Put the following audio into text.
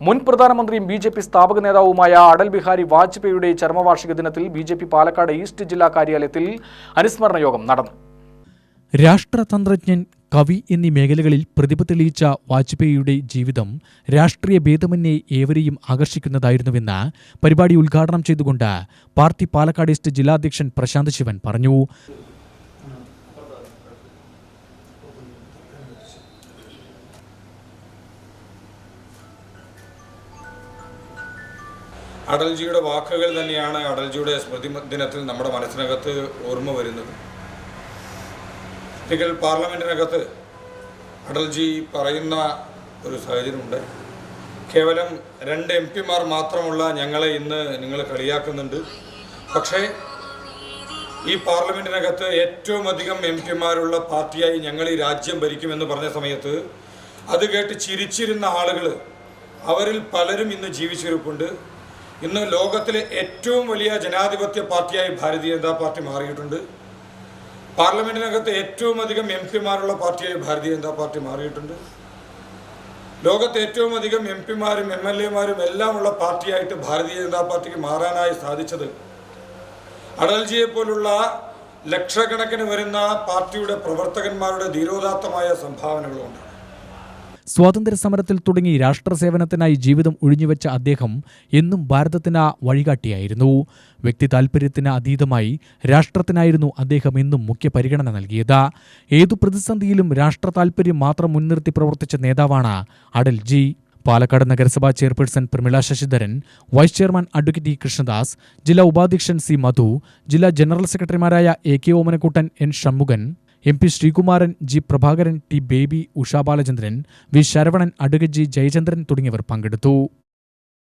മുൻ പ്രധാനമന്ത്രിയും B J P സ്ഥാപക നേതാവുമായ അടൽ ബിഹാരി വാജ്പേയിയുടെ ചരമവാർഷിക ദിനത്തിൽ B J P Palakkad east ജില്ലാ കാര്യാലയത്തിൽ അനുസ്മരണ യോഗം നടന്നു. രാഷ്ട്രതന്ത്രജ്ഞൻ കവി എന്നീ മേഖലകളിൽ പ്രതിഭ തെളിയിച്ച വാജ്പേയിയുടെ ജീവിതം രാഷ്ട്രീയ ഭേദമന്യേ ഏവരെയും ആകർഷിക്കുന്നതായിരുന്നുവെന്ന് പരിപാടി ഉദ്ഘാടനം ചെയ്തുകൊണ്ട് പാർട്ടി പാലക്കാട് ഈസ്റ്റ് ജില്ലാധ്യക്ഷൻ പ്രശാന്ത് ശിവൻ പറഞ്ഞു. അടൽജിയുടെ വാക്കുകൾ തന്നെയാണ് അടൽജിയുടെ സ്മൃതി ദിനത്തിൽ നമ്മുടെ മനസ്സിനകത്ത് ഓർമ്മ വരുന്നത്. ഒരിക്കൽ പാർലമെന്റിനകത്ത് അടൽജി പറയുന്ന ഒരു സാഹചര്യമുണ്ട്. കേവലം രണ്ട് എം പിമാർ മാത്രമുള്ള ഞങ്ങളെ ഇന്ന് നിങ്ങൾ കളിയാക്കുന്നുണ്ട്. പക്ഷേ ഈ പാർലമെന്റിനകത്ത് ഏറ്റവും അധികം എം പിമാരുള്ള പാർട്ടിയായി ഞങ്ങൾ ഈ രാജ്യം ഭരിക്കുമെന്ന് പറഞ്ഞ സമയത്ത് അത് കേട്ട് ചിരിച്ചിരുന്ന ആളുകൾ അവരിൽ പലരും ഇന്ന് ജീവിച്ചിരിപ്പുണ്ട്. ഇന്ന് ലോകത്തിലെ ഏറ്റവും വലിയ ജനാധിപത്യ പാർട്ടിയായി ഭാരതീയ ജനതാ പാർട്ടി മാറിയിട്ടുണ്ട്. പാർലമെന്റിനകത്ത് ഏറ്റവും അധികം എം പിമാരുള്ള പാർട്ടിയായി ഭാരതീയ ജനതാ പാർട്ടി മാറിയിട്ടുണ്ട്. ലോകത്ത് ഏറ്റവും അധികം എം പിമാരും എം എൽ എമാരും എല്ലാം ഉള്ള പാർട്ടിയായിട്ട് ഭാരതീയ ജനതാ പാർട്ടിക്ക് മാറാനായി സാധിച്ചത് അടൽജിയെ പോലുള്ള ലക്ഷക്കണക്കിന് വരുന്ന പാർട്ടിയുടെ പ്രവർത്തകന്മാരുടെ ധീരോദാത്തമായ സംഭാവനകളുണ്ട് സ്വാതന്ത്ര്യ സമരത്തിൽ തുടങ്ങി രാഷ്ട്രസേവനത്തിനായി ജീവിതം ഒഴിഞ്ഞുവെച്ച അദ്ദേഹം എന്നും ഭാരതത്തിന് വഴികാട്ടിയായിരുന്നു. വ്യക്തി താൽപര്യത്തിന് അതീതമായി രാഷ്ട്രത്തിനായിരുന്നു അദ്ദേഹം എന്നും മുഖ്യ പരിഗണന നൽകിയത്. ഏതു പ്രതിസന്ധിയിലും രാഷ്ട്ര താൽപര്യം മാത്രം മുൻനിർത്തി പ്രവർത്തിച്ച നേതാവാണ് അടൽജി പാലക്കാട് നഗരസഭാ chairperson Prameela Sasidharan vice chairman advocate E Krishnadas ജില്ലാ ഉപാധ്യക്ഷൻ സി മധു ജില്ലാ ജനറൽ സെക്രട്ടറിമാരായ A K Omanakuttan N Shanmukhan M P Sreekumaran G Prabhakaran T Baby Usha Balachandran V Saravanan Adukaji Jayachandran തുടങ്ങിയവർ പങ്കെടുത്തു.